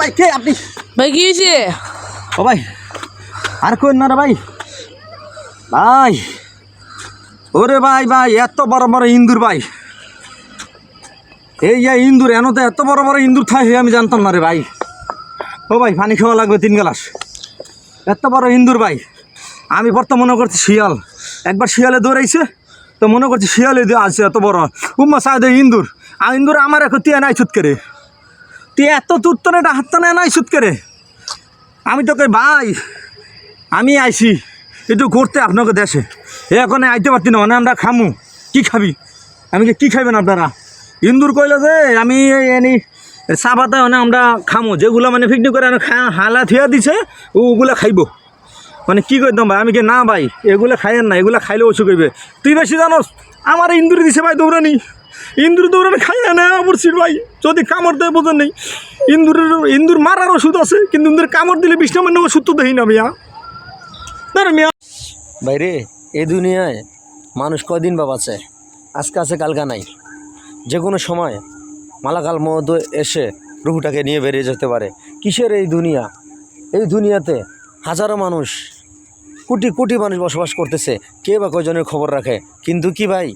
ভাই কে আপনি? ভাই কি হয়েছে? ও ভাই আর কোন না রে ভাই? ভাই ওরে ভাই ভাই এত বড় বড় ইন্দুর ভাই। এই যে ইন্দুর এন তো এত বড় বড় ইন্দুর থাকে আমি জানতাম না রে ভাই। ও ভাই পানি খাওয়া লাগবে তিন গ্লাস। এত বড় ইন্দুর ভাই। আমি বর্তমান মনে করছি শিয়াল। একবার শিয়ালে দৌড়াইছে তো মনে করছি শিয়ালে দিয়ে আছে এত বড়। উম্মা সাহেদ ইন্দুর। আর ইন্দুর আমার এখন তিয়া নাই ছুট করে তুই এত দূর তো এটা হাতটা নেয় নাই ছুট করে? আমি তোকে ভাই, আমি আইছি, একটু ঘুরতে আপনাকে দেশে। এ এখন আইতে পারতি না মানে আমরা খামু। কি খাবি? আমি কি খাইবেন আপনারা? ইন্দুর কইল যে, আমি এনি চা পাতা মানে আমরা খামু। যেগুলো মানে পিকনিক করে হালা থিয়া দিছে, ওগুলো খাইব। মানে কি করতাম ভাই, আমি কি, না ভাই, এগুলো খাইয়েন না, এগুলো খাইলে অসুখ হইবে। তুই বেশি জানোস, আমার ইন্দুরি দিছে ভাই, দৌড়ানি। ইন্দুর দৌড়ানি খাইয়া না পড়ছিস ভাই। যদি কামড় দেয়, বোঝেন নেই। ইন্দুরের ইন্দুর মারার ওষুধ আছে, কিন্তু ইন্দুর কামড় দিলে বিষ্ণু মানে ওষুধ তো দেখি না মিয়া। না রে বাইরে এই দুনিয়ায় মানুষ কয়দিন বা বাঁচে? আজকে আছে, কালকা নাই। যে কোনো সময় মালাকাল মদ এসে রুহুটাকে নিয়ে বেরিয়ে যেতে পারে। কিসের এই দুনিয়া? এই দুনিয়াতে হাজারো মানুষ, কোটি কোটি মানুষ বসবাস করতেছে। কে বা কয়জনের খবর রাখে? কিন্তু কি ভাই?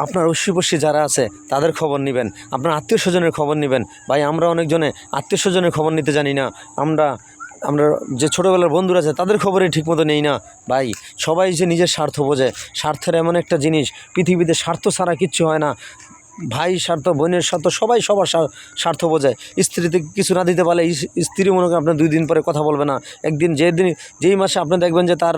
আপনার অশ্বপশী যারা আছে, তাদের খবর নেবেন। আপনার আত্মীয় স্বজনের খবর নেবেন। ভাই, আমরা অনেকজনে আত্মীয় স্বজনের খবর নিতে জানি না। আমরা আমরা যে ছোটোবেলার বন্ধুরা আছে, তাদের খবরই ঠিকমতো নেই না। ভাই, সবাই যে নিজের স্বার্থ বোঝে। স্বার্থের এমন একটা জিনিস, পৃথিবীতে স্বার্থ ছাড়া কিচ্ছু হয় না। ভাই স্বার্থ, বোনের স্বার্থ, সবাই সবার স্বার্থ বোঝায়। স্ত্রীতে কিছু না দিতে পারলে স্ত্রী মনে করেন আপনার দুই দিন পরে কথা বলবে না। একদিন যে দিন যেই মাসে আপনি দেখবেন যে তার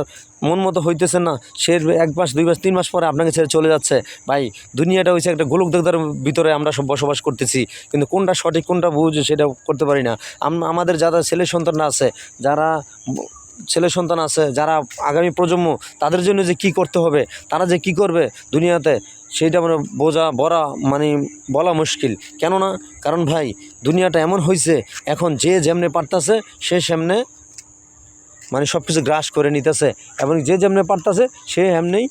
মন মতো হইতেছে না, সে এক মাস, দুই মাস, তিন মাস পরে আপনাকে ছেড়ে চলে যাচ্ছে। ভাই, দুনিয়াটা হয়েছে একটা গোলক দেবতার ভিতরে আমরা সব বসবাস করতেছি। কিন্তু কোনটা সঠিক, কোনটা ভুল, সেটা করতে পারি না। আমাদের যারা ছেলে সন্তান আছে, যারা ছেলে সন্তান আছে, যারা আগামী প্রজন্ম তাদের জন্য যে কি করতে হবে, তারা যে কি করবে দুনিয়াতে, সেইটা মানে বোঝা, বলা মানে বলা মুশকিল। কেননা, কারণ ভাই, দুনিয়াটা এমন হয়েছে এখন যে যেমনে পারতাছে, সে সেমনে মানে সব কিছু গ্রাস করে নিতেছে, এবং যে যেমনে পারতাছে, সে এমনি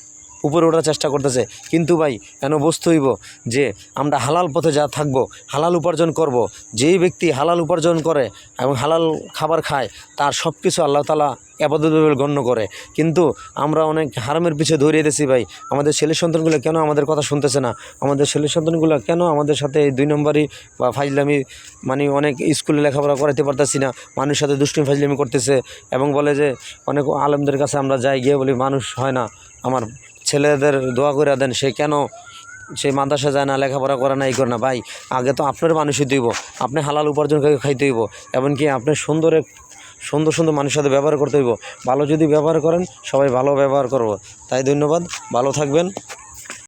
উপরে ওঠার চেষ্টা করতেছে। কিন্তু ভাই, কেন বস্তু হইব যে আমরা হালাল পথে যা থাকব, হালাল উপার্জন করব। যেই ব্যক্তি হালাল উপার্জন করে এবং হালাল খাবার খায়, তার সব কিছু আল্লাহ তালা আপাতভাবে গণ্য করে। কিন্তু আমরা অনেক হারামের পিছে ধরিয়ে দিয়েছি ভাই। আমাদের ছেলে সন্তানগুলো কেন আমাদের কথা শুনতেছে না? আমাদের ছেলে সন্তানগুলো কেন আমাদের সাথে দুই নম্বরই বা ফাইজলামি মানে অনেক স্কুলে লেখাপড়া করাতে পারতেছি না মানুষের সাথে দুষ্টুমি ফাইজলামি করতেছে এবং বলে যে অনেক আলেমদের কাছে আমরা যাই গিয়ে বলি, মানুষ হয় না আমার ছেলেদের দোয়া করে দেন, সে কেন সে মাদ্রাসা যায় না, লেখাপড়া করে না, এই করে না? ভাই, আগে তো আপনার মানুষই দিব আপনি হালাল উপার্জন করে খাইতে হইব, এমনকি আপনি সুন্দর সুন্দর সুন্দর মানুষের সাথে ব্যবহার করতে হইব। ভালো যদি ব্যবহার করেন, সবাই ভালো ব্যবহার করব। তাই ধন্যবাদ, ভালো থাকবেন।